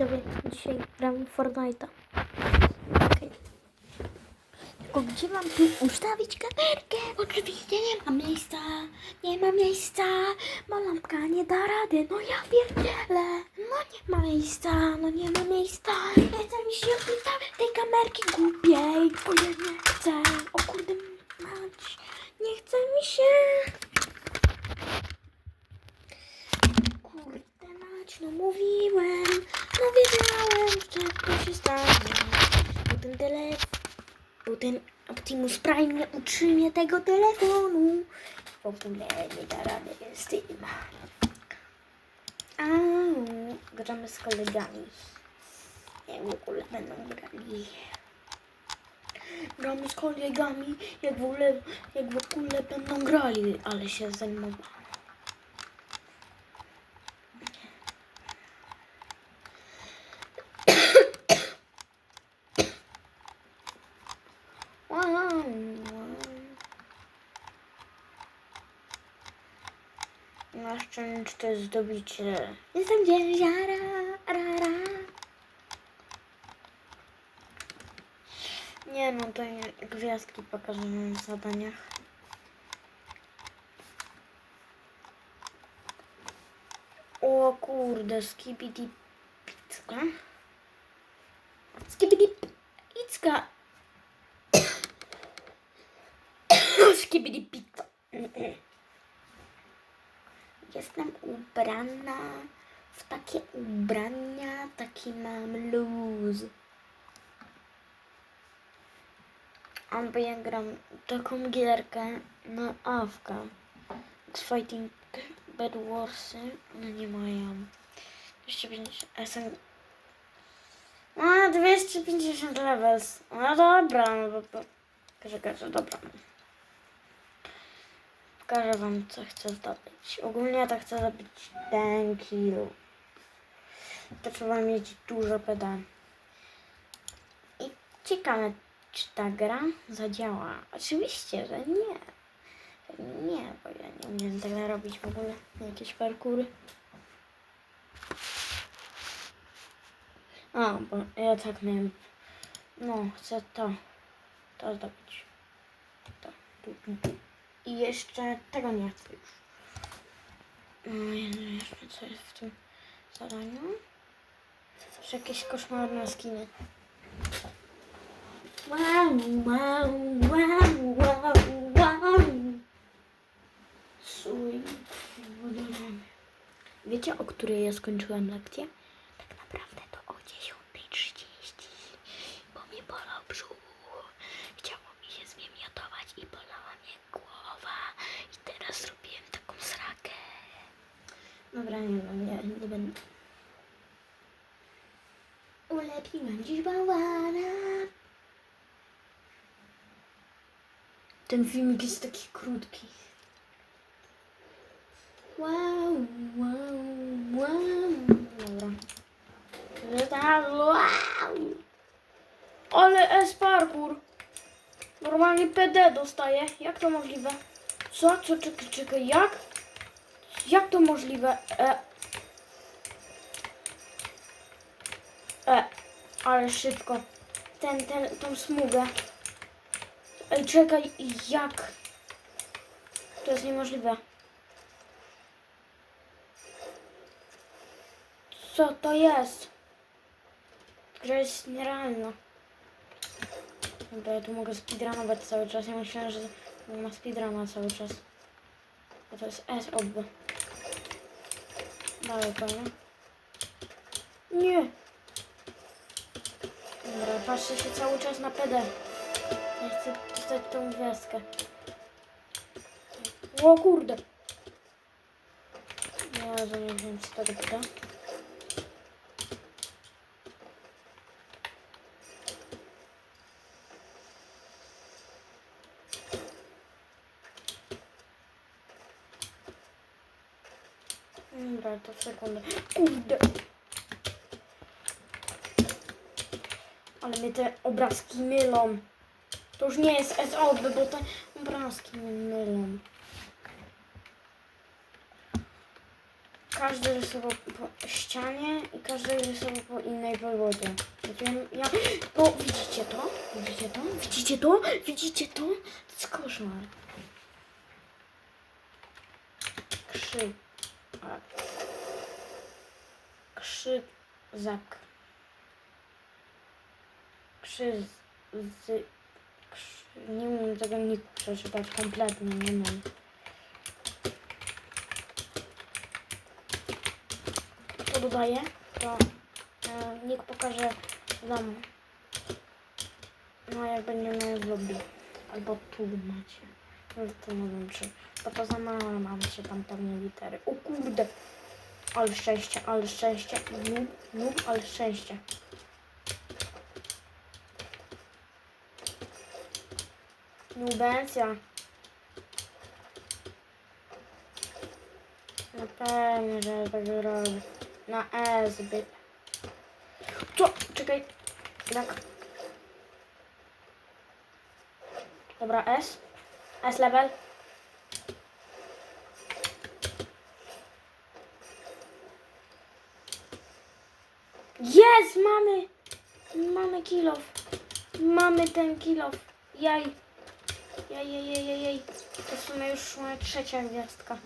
widzowie, dzisiaj gramy w Fortnite'a. Okej. Tylko gdzie mam tu ustawić kamerkę? Oczywiście nie ma miejsca, nie ma miejsca, bo lampka nie da rady, no ja pierdzielę. No nie ma miejsca, no nie ma miejsca, nie mi się tej kamerki głupiej, bo ja nie chcę. O kurde mać, nie chce mi się. Kurde mać, no mówiłem, no wiedziałem, że to się stanie. Bo ten telefon, bo ten Optimus Prime nie utrzymie tego telefonu. W ogóle nie da rady z tym. Au, gramy z kolegami. Jak w ogóle będą grali. Gramy z kolegami, jak w ogóle, jak w ogóle będą grali, ale się zajmowałam. Nasz challenge to jest zdobycie. Jestem dzięziara, rara. Nie no, to nie, gwiazdki pokazują w zadaniach. O kurde, skibidi pizka. Skibidi pizka. Skibidi pizza. Jestem ubrana w takie ubrania, taki mam luz. Albo ja gram taką gierkę na awka. Fighting Bad Warsy, no nie mają. 250 SM. A, 250 levels. No dobra, no bo... Czekaj, czekaj, dobra. Pokażę wam, co chcę zdobyć. Ogólnie to chcę zdobyć ten kill. To trzeba mieć dużo pedałów. I ciekawe, czy ta gra zadziała. Oczywiście, że nie. Nie, bo ja nie umiem tego robić w ogóle. Jakieś parkury. A, bo ja tak miałem. No, chcę to. To zdobyć. To. Tu, tu, tu. I jeszcze tego nie chcę już. No, jeszcze co jest w tym zadaniu? Już jakieś koszmarne skiny. Wow, wow, wow, wow, wow. Suj. Wiecie, o której ja skończyłem lekcję? Tak naprawdę to o 10.30, bo mnie bolał brzuch. Chciało mi się zmiemiotować i bolała mnie głowa. I teraz zrobiłem taką srakę. Dobra, nie no, nie, nie będę. Ulepiłem dziś. Ten filmik jest taki krótki. Wow, wow, wow. Dobra. Wow. Ale S parkour. Normalnie PD dostaję. Jak to możliwe? Co? Co? Czekaj, czekaj. Jak? Jak to możliwe? E. E. Ale szybko. Ten, ten, tą smugę. Ej, czekaj. Jak? To jest niemożliwe. Co to jest? Gra jest nierealna. Dobra, ja tu mogę speedrunować cały czas. Ja myślałem, że ma speedruna cały czas. A to jest S obby. Dalej pewnie. Nie! Dobra, patrzę się cały czas na PD. Ja chcę dostać tą gwiazdkę. O kurde! Jezu, nie wiem co to da. Dobra, to sekundę. Kurde. Ale mnie te obrazki mylą. To już nie jest SO, bo te obrazki mnie mylą. każdy rysował po ścianie i każdy rysował po innej podłodze. Ja, o, widzicie to? Widzicie to? Widzicie to? Widzicie to? To jest koszmar. Krzy. A, Krzyzak. Krzyz. Z, krzy, nie umiem tego niku przeczytać kompletnie, nie mam. To dodaję, to e, nick pokaże w domu. No jak będziemy w lobby. Albo tu macie. No to nie wiem czy. Bo to za mało mam się tam pewnie litery. O kurde. Ale szczęście, ale szczęście. Nub, nub, ale szczęście. Nubencja. Na pewno, że tak robię. Na E zbyt. Co? Czekaj. Tak. Dobra, S. S level. Jest! Mamy! Mamy kilof. Mamy ten kilof. Jaj. Jaj, jaj, jaj, jaj. To w sumie już moja trzecia gwiazdka.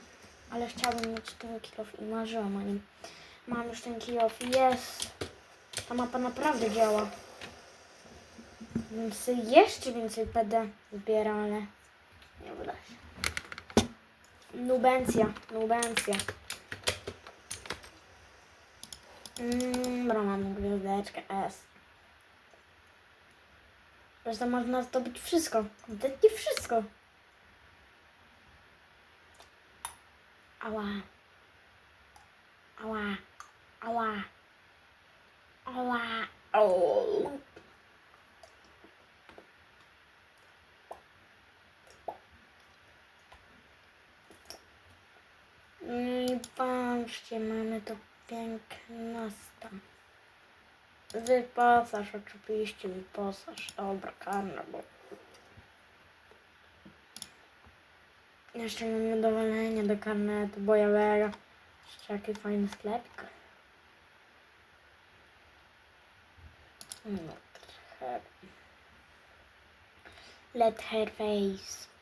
Ale chciałabym mieć ten kilof i marzyłam o nim. Mam już ten kilof. Jest! Ta mapa naprawdę działa. Więc jeszcze więcej PD zbiera, ale nie uda się. Nubencja, nubencja. Mm, Dobra, mam gwiazdeczkę S. Zresztą można zdobyć wszystko. Kompletnie wszystko. Ała. Ała. Ała. Ała. O. No i patrzcie, mamy to pięknosta. Wyposaż, oczywiście wyposaż. Dobra, karna, bo... Jeszcze mam zadowolenie do karnetu bojowego. Jeszcze jaki fajny sklepik. No, her. Let her face.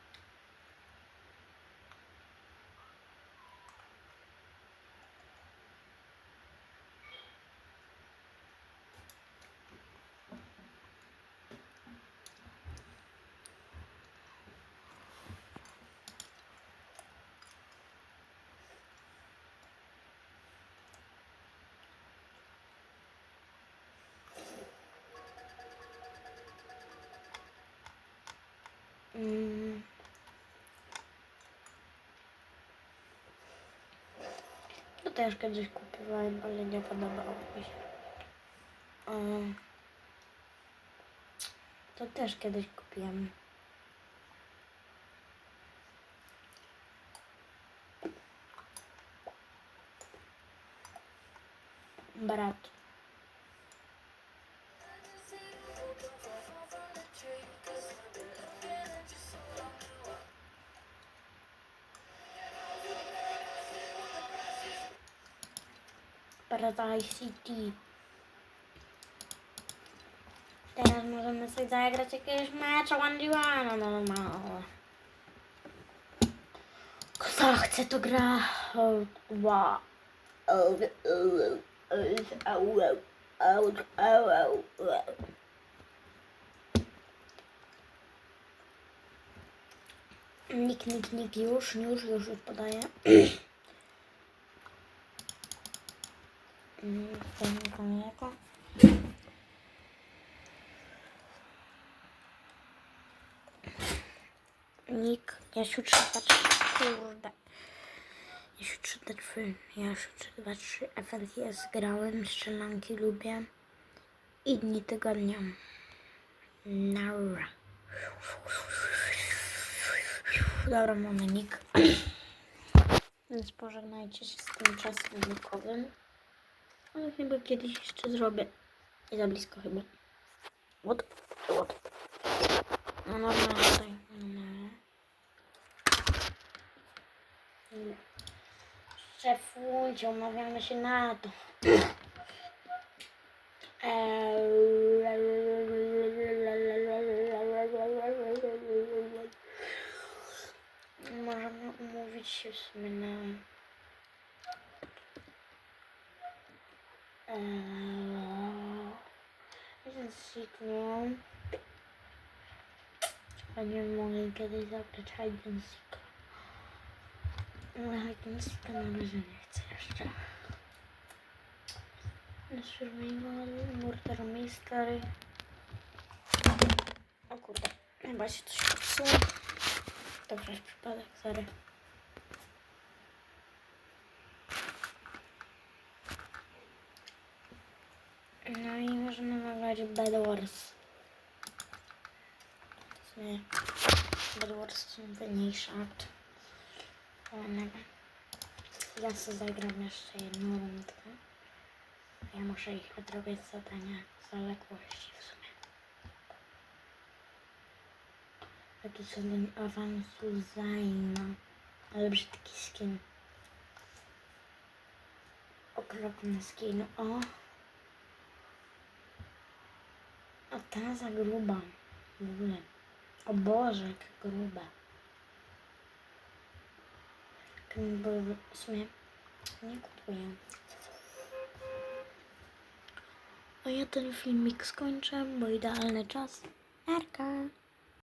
To też kiedyś kupiłem, ale nie podobało mi się. To też kiedyś kupiłem. Brat. Paradise City. Teraz możemy sobie zagrać jakiegoś mecza one v one, no no. Kto chce to gra? Wow. Nik, nik, nik, już, już, już, już podaję. Nik, Jasiu 323, kurde. Jasiu 323, Jasiu 323, FNTS grałem, strzelanki lubię. I dni tygodnia. Naura. Dobra, mamy nick. Więc pożegnajcie się z tym czasem nikowym. Ale chyba kiedyś jeszcze zrobię. Nie za blisko chyba. What? What? No normalnie tutaj. Normalnie. Szefuncie, umawiamy się na to. Możemy umówić się w sumie na... Jeden sygnał. Będziemy mogli kiedyś zagrać hide and seek. Ale hide and seeka na razie nie chcę jeszcze. Survival, Murder Mystery. O kurde, chyba się coś popsuło. To przez przypadek, sorry. No i możemy nagrać Bad Wars. W Bad Wars są fajniejsze pełnego. Ja sobie zagram jeszcze jedną rundkę. Ja muszę ich odrobić zadania zaległości w sumie. Jaki zadań awansu zajma. Ale brzydki skin. Okropny skin. O! A ta za gruba. W ogóle. O Boże, jak gruba. W sumie nie kupuję. A ja ten filmik skończę, bo idealny czas. Arka.